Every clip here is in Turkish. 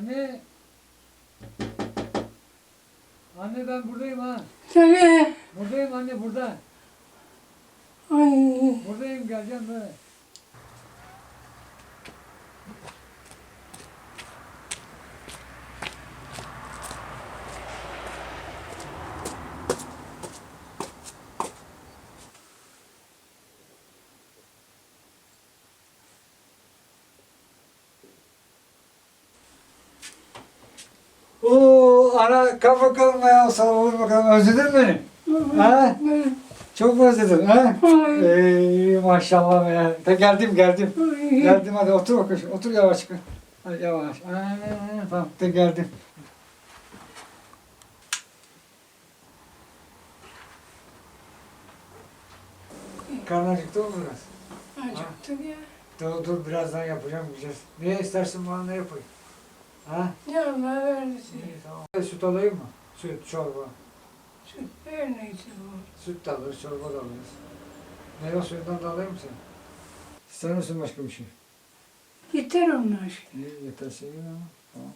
Anne. Anne ben buradayım ha. Seni. Buradayım anne burada. Ay. Buradayım geleceğim böyle. Oo ana kalk bakalım sarılır bakalım özledin beni? Ha? Çok mu özledin ha? Ey maşallah ya. De geldim geldim. Geldim hadi otur bakalım. Otur yavaş. Hadi yavaş. Aa, tamam de geldim. Karnın acıktı mı biraz? Acıktım ya. Dur dur birazdan yapacağım yiyeceğiz. Ne istersin bana ne yapayım? Ha? Ne Allah versin. İyi tamam. Süt alayım mı? Süt, çorba. Süt ver neyse bu. Süt de alırız, çorba da alırız. Meyve suyundan da alayım mı sen? İster misin başka bir şey? Yeter onun aşkına. İyi yeterse iyi ama. Tamam.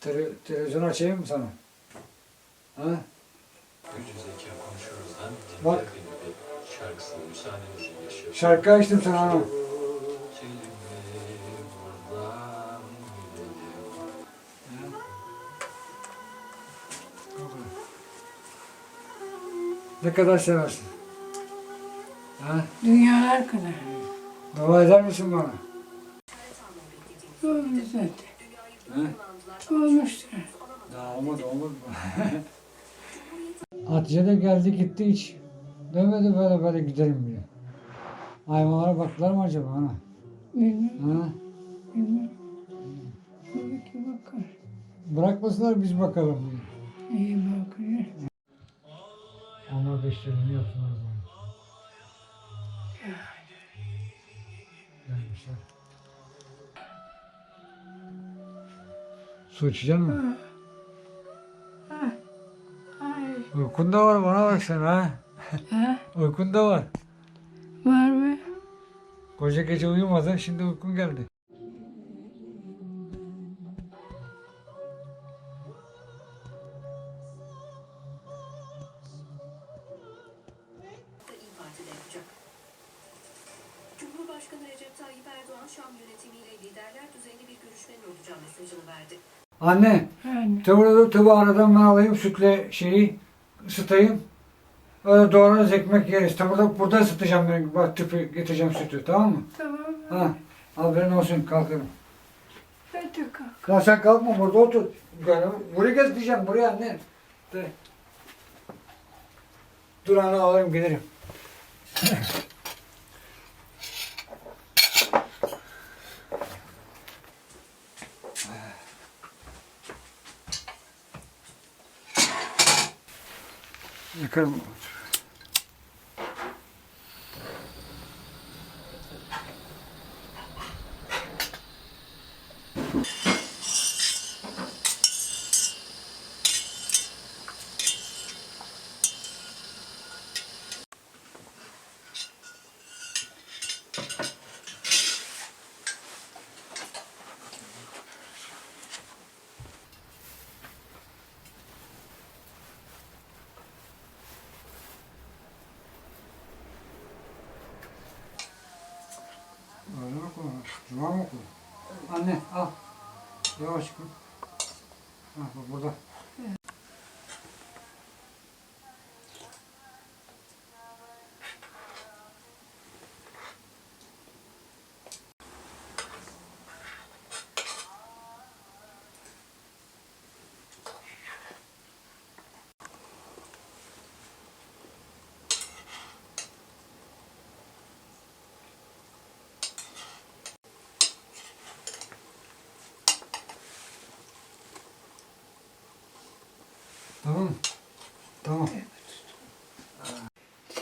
Tele, televizyon açayım mı sana? Ha? Yüzeyken konuşuyoruz lan. Bak. Şarkısını müsaadenizle yaşıyor. Şarkı açtım sana ama. Ne kadar seversin? Ha? Dünyalar kadar. Dua eder misin bana? Olmuş zaten. Ha? Olmuştur. Daha olmadı olmadı. Hatice de geldi gitti hiç. Demedi böyle böyle gidelim diye. Hayvanlara baktılar mı acaba ana? Bilmem, Ha? Belki bakar. Bırakmasınlar biz bakalım Yaptılar bana. Gelmişler. Su içecek misin? Uykun da var bana bak sen ha. Ha? Uykun da var. Var mı? Koca gece uyumadı şimdi uykun geldi. Cumhurbaşkanı Recep Tayyip Erdoğan Şam yönetimiyle liderler düzeyinde bir görüşmenin olacağı mesajını verdi. Anne, Yani. tavırı tavı aradan ben alayım sütle şeyi ısıtayım. Öyle doğrarız ekmek yeriz. Tam burada, burada ısıtacağım ben. Bak tüpü getireceğim sütü tamam mı? Tamam. Ha, haberin olsun kalkarım. Hadi kalk. Ya sen kalkma burada otur. Yani buraya gez diyeceğim buraya anne. De. Dur ana alayım gelirim. яка Cuma mı? Anne al. Yavaş koy. Ha burada. Tamam. Tamam.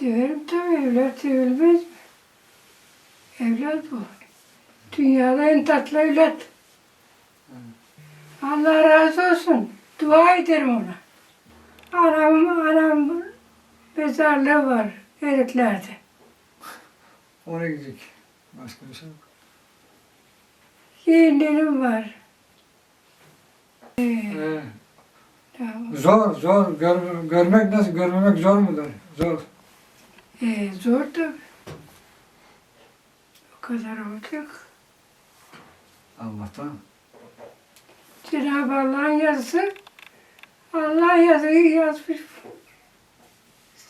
Severim tabii evlat sevilmez mi? Evlat bu. Dünyada en tatlı evlat. Allah razı olsun. Dua ederim ona. Anam, anam mezarlığı var Eriklerde. Oraya gidecek. Başka bir şey yok. Yeğenlerim var. Ee, Ee, tamam. zor, zor. Gör, görmek nasıl, görmemek zor mudur? Zor. Ee, zor tabii. O kadar olacak. Allah'tan. Cenab-ı Allah'ın yazısı Allah yazıyı yazmış.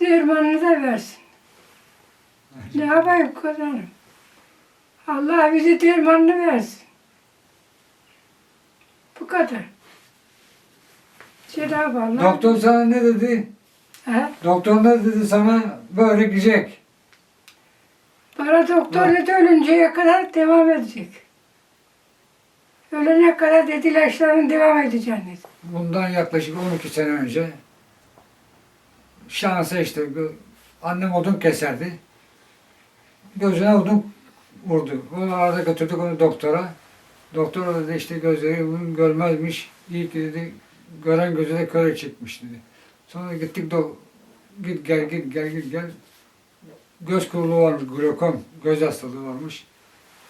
Dermanını da versin. Ne yapayım kazanım? Allah bize dermanını versin. Bu kadar. Cenab-ı Allah. Doktor sana ne dedi? He? Doktor ne dedi sana? Böyle gidecek. Bana doktor dedi ölünceye kadar devam edecek. Ölene kadar dedi ilaçların devam edeceğini dedi. Bundan yaklaşık 12 sene önce şansa işte annem odun keserdi. Gözüne odun vurdu. Onu arada götürdük onu doktora. Doktor dedi işte gözleri bunun görmezmiş. İyi ki dedi gören gözüne köre çıkmış dedi. Sonra gittik do git gel git gel git gel. Göz kuruluğu varmış, glokom, göz hastalığı varmış.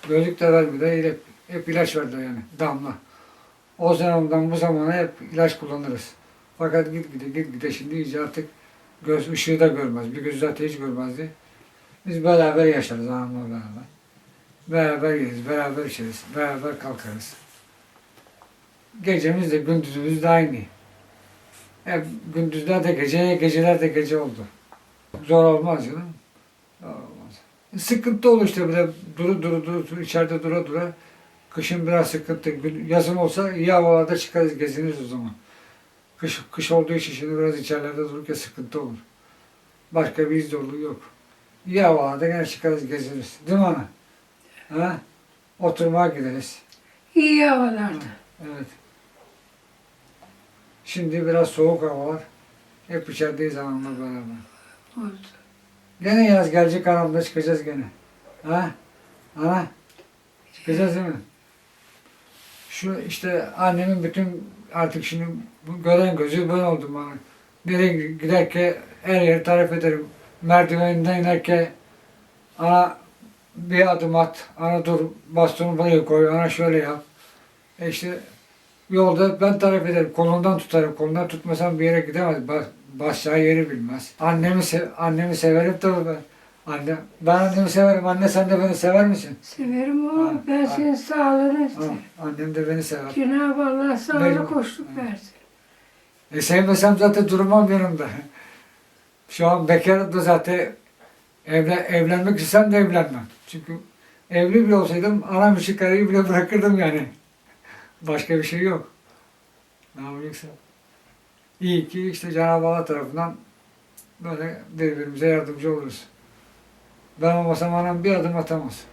Gözlük de vermedi, hep, hep ilaç verdi yani, damla. O zamandan bu zamana hep ilaç kullanırız. Fakat git gide git gide şimdi iyice artık göz ışığı da görmez. Bir gözü zaten hiç görmezdi. Biz beraber yaşarız hanımla beraber. Beraber yeriz, beraber içeriz, beraber kalkarız. Gecemiz de gündüzümüz de aynı. Hep gündüzler de gece, geceler de gece oldu. Zor olmaz canım. Zor olmaz. Sıkıntı olur işte böyle duru duru duru, içeride dura dura. Kışın biraz sıkıntı. Yazın olsa iyi havalarda çıkarız, geziniriz o zaman. Kış, kış olduğu için şimdi biraz içerilerde dururken sıkıntı olur. Başka bir iz zorluğu yok. İyi havalarda gene çıkarız, geziniriz. Değil mi ana? Ha? Oturmaya gideriz. İyi havalarda. Evet. Şimdi biraz soğuk havalar. Hep içerideyiz hanımla beraber. Oldu. Gene yaz gelecek anamda çıkacağız gene. Ha? Ana? Çıkacağız değil mi? Şu işte annemin bütün artık şimdi bu gören gözü ben oldum bana. Nereye giderken her yeri tarif ederim. Merdiveninden inerken ana bir adım at, ana dur bastonu buraya koy, ana şöyle yap. E işte yolda ben tarif ederim, kolundan tutarım, kolundan tutmasam bir yere gidemez, basacağı yeri bilmez. Annemi, se annemi severim tabii ben. Anne, ben annemi severim, anne sen de beni sever misin? Severim o. Ha, Ben ha. senin sağlığını isterim. annem de beni sever. Cenab-ı Allah sağlık hoşluk versin. E sevmesem zaten durmam yanımda. Şu an bekar da zaten evle, evlenmek istesem de evlenmem. Çünkü evli bile olsaydım anam işi karıyı bile bırakırdım yani. Başka bir şey yok. Ne yapacaksın? İyi ki işte Cenab-ı Allah tarafından böyle birbirimize yardımcı oluruz. Ben olmasam anam bir adım atamaz.